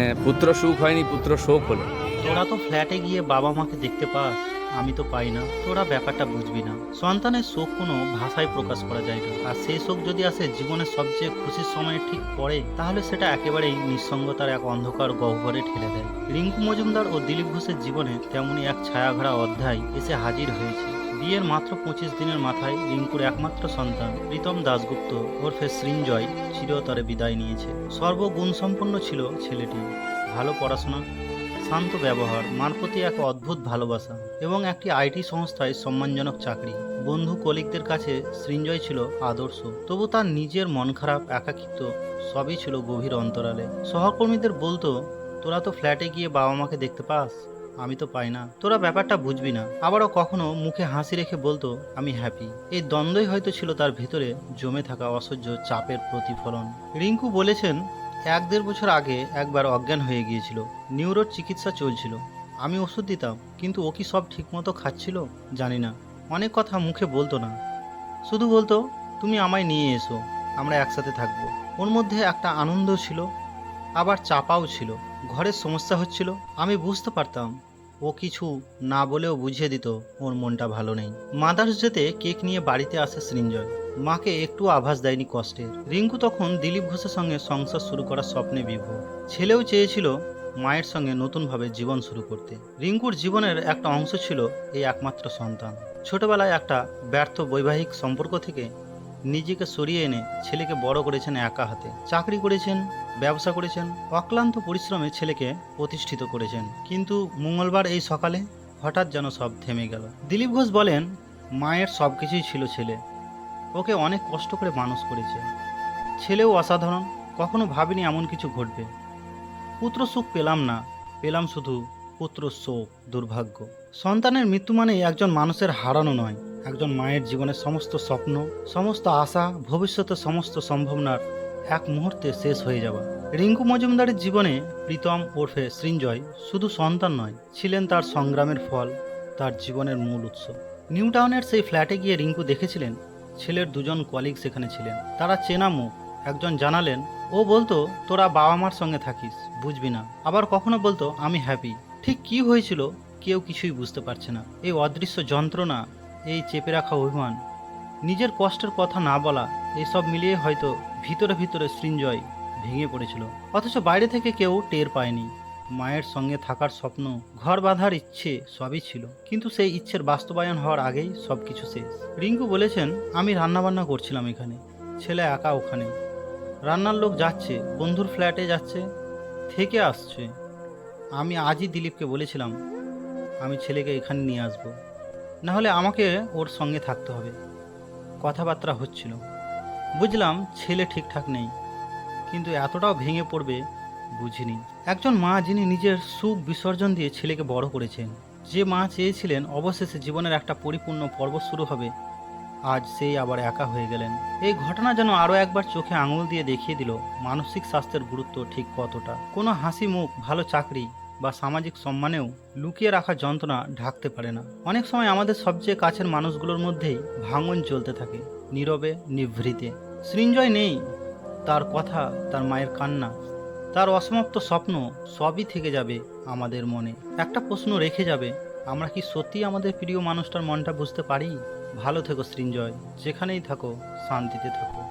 হ্যাঁ, পুত্র সুখ হয়নি পুত্র শোক হলো। তোরা তো ফ্ল্যাটে গিয়ে বাবা মাকে দেখতে পাস আমি তো পাই না। তোরা ব্যাপারটা বুঝবি না। সন্তানের শোক কোনো ভাষায় প্রকাশ করা যায় না। আর সেই শোক যদি আসে জীবনের সবচেয়ে খুশির সময়ে ঠিক পড়ে তাহলে সেটা একেবারেই নিঃসঙ্গতার এক অন্ধকার গহ্বরে ঠেলে দেয়। রিঙ্কু মজুমদার ও দিলীপ ঘোষের জীবনে তেমনই এক ছায়াঘরা অধ্যায় এসে হাজির হয়েছে। বিয়ের মাত্র পঁচিশ দিনের মাথায় রিঙ্কুর একমাত্র সন্তান প্রীতম দাশগুপ্ত ওরফে সৃঞ্জয় চিরতরে বিদায় নিয়েছে। সর্বগুণসম্পন্ন ছিল ছেলেটি। ভালো পড়াশোনা, শান্ত ব্যবহার, মার প্রতি এক অদ্ভুত ভালোবাসা এবং একটি আইটি সংস্থায় সম্মানজনক চাকরি। বন্ধু কলিগদের কাছে সৃঞ্জয় ছিল আদর্শ। তবু তার নিজের মন খারাপ, একাকিত্ব সবই ছিল গভীর অন্তরালে। সহকর্মীদের বলতো, তোরা তো ফ্ল্যাটে গিয়ে বাবা মাকে দেখতে পাস? আমি তো পাই না। তোরা ব্যাপারটা বুঝবি না। আবারও কখনো মুখে হাসি রেখে বলতো, আমি হ্যাপি এই দ্বন্দ্বই হয়তো ছিল তার ভেতরে জমে থাকা অসহ্য চাপের প্রতিফলন। রিঙ্কু বলেছেন, এক দেড় বছর আগে একবার অজ্ঞান হয়ে গিয়েছিল। নিউরোর চিকিৎসা চলছিল। আমি ওষুধ দিতাম, কিন্তু ও কি সব ঠিকমতো খাচ্ছিল? জানি না। অনেক কথা মুখে বলতো না। শুধু বলতো, তুমি আমায় নিয়ে এসো, আমরা একসাথে থাকব। ওর মধ্যে একটা আনন্দ ছিল। আবার চাপাও ছিল। ঘরের সমস্যা হচ্ছিল, আমি বুঝতে পারতাম। ও কিছু না বলেও বুঝিয়ে দিত, ওর মনটা ভালো নেই। মাদার্স ডেতে কেক নিয়ে বাড়িতে আসে সৃঞ্জয়। মাকে একটু আভাস দেয়নি কষ্টের। রিঙ্কু তখন দিলীপ ঘোষের সঙ্গে সংসার শুরু করার স্বপ্নে বিভোর। ছেলেও চেয়েছিল মায়ের সঙ্গে নতুনভাবে জীবন শুরু করতে। রিঙ্কুর জীবনের একটা অংশ ছিল এই একমাত্র সন্তান। ছোটবেলায় একটা ব্যর্থ বৈবাহিক সম্পর্ক থেকে নিজেকে সরিয়ে এনে ছেলেকে বড় করেছেন একা হাতে। চাকরি করেছেন, ব্যবসা করেছেন, অক্লান্ত পরিশ্রমে ছেলেকে প্রতিষ্ঠিত করেছেন। কিন্তু মঙ্গলবার এই সকালে হঠাৎ যেন সব থেমে গেল। দিলীপ ঘোষ বলেন, মায়ের সব কিছুই ছিল ছেলে। ওকে অনেক কষ্ট করে মানুষ করেছে। ছেলেও অসাধারণ, কখনো ভাবিনি এমন কিছু ঘটবে। পুত্র সুখ পেলাম না, পেলাম শুধু পুত্র শোক, দুর্ভাগ্য। সন্তানের মৃত্যু মানে একজন মানুষের হারানো নয়। একজন মায়ের জীবনের সমস্ত স্বপ্ন, সমস্ত আশা, ভবিষ্যতের সমস্ত সম্ভাবনার এক মুহূর্তে শেষ হয়ে যাওয়া। রিঙ্কু মজুমদারের জীবনে প্রীতম ওরফে সৃঞ্জয় শুধু সন্তান নয়, ছিলেন তার সংগ্রামের ফল, তার জীবনের মূল উৎস। নিউ টাউনের সেই ফ্ল্যাটে গিয়ে রিঙ্কু দেখেছিলেন, ছেলের দুজন কলিগ সেখানে ছিলেন। তারা চেনা মুখ, একজন জানালেন, ও বলতো, তোরা বাবা মার সঙ্গে থাকিস, বুঝবি না। আবার কখনো বলতো, আমি হ্যাপি ঠিক কি হয়েছিল, কেউ কিছুই বুঝতে পারছে না। এই অদৃশ্য যন্ত্রণা এই চেপে রাখা অভিমান। নিজের কষ্টের কথা না বলা, এসব মিলিয়ে হয়তো ভিতরে ভিতরে সৃঞ্জয় ভেঙে পড়েছিল। অথচ বাইরে থেকে কেউ টের পায়নি। মায়ের সঙ্গে থাকার স্বপ্ন, ঘর বাঁধার ইচ্ছে সবই ছিল। কিন্তু সেই ইচ্ছের বাস্তবায়ন হওয়ার আগেই সব কিছু শেষ। রিঙ্কু বলেছেন, আমি রান্নাবান্না করছিলাম এখানে। ছেলে একা ওখানে। রান্নার লোক যাচ্ছে, বন্ধুর ফ্ল্যাটে যাচ্ছে, থেকে আসছে। আমি আজই দিলীপকে বলেছিলাম, আমি ছেলেকে এখানে নিয়ে আসব। না হলে আমাকে ওর সঙ্গে থাকতে হবে। কথাবার্তা হচ্ছিল। বুঝলাম ছেলে ঠিকঠাক নেই, কিন্তু এতটাও ভেঙে পড়বে বুঝিনি। একজন মা যিনি নিজের সুখ বিসর্জন দিয়ে ছেলেকে বড় করেছেন, যে মা চেয়েছিলেন অবশেষে জীবনের একটা পরিপূর্ণ পর্ব শুরু হবে, আজ সেই আবার একা হয়ে গেলেন। এই ঘটনা যেন আরও একবার চোখে আঙুল দিয়ে দেখিয়ে দিল, মানসিক স্বাস্থ্যের গুরুত্ব ঠিক কতটা। কোনো হাসি মুখ, ভালো চাকরি বা সামাজিক সম্মানেও লুকিয়ে রাখা যন্ত্রণা ঢাকতে পারে না। অনেক সময় আমাদের সবচেয়ে কাছের মানুষগুলোর মধ্যেই ভাঙন চলতে থাকে, নীরবে, নিভৃতে। সৃঞ্জয় নেই, তার কথা, তার মায়ের কান্না, তার অসমাপ্ত স্বপ্ন সবই থেকে যাবে আমাদের মনে। একটা প্রশ্ন রেখে যাবে, আমরা কি সত্যি আমাদের প্রিয় মানুষটার মনটা বুঝতে পারি? ভালো থেকো সৃঞ্জয়, যেখানেই থাকো, শান্তিতে থাকো।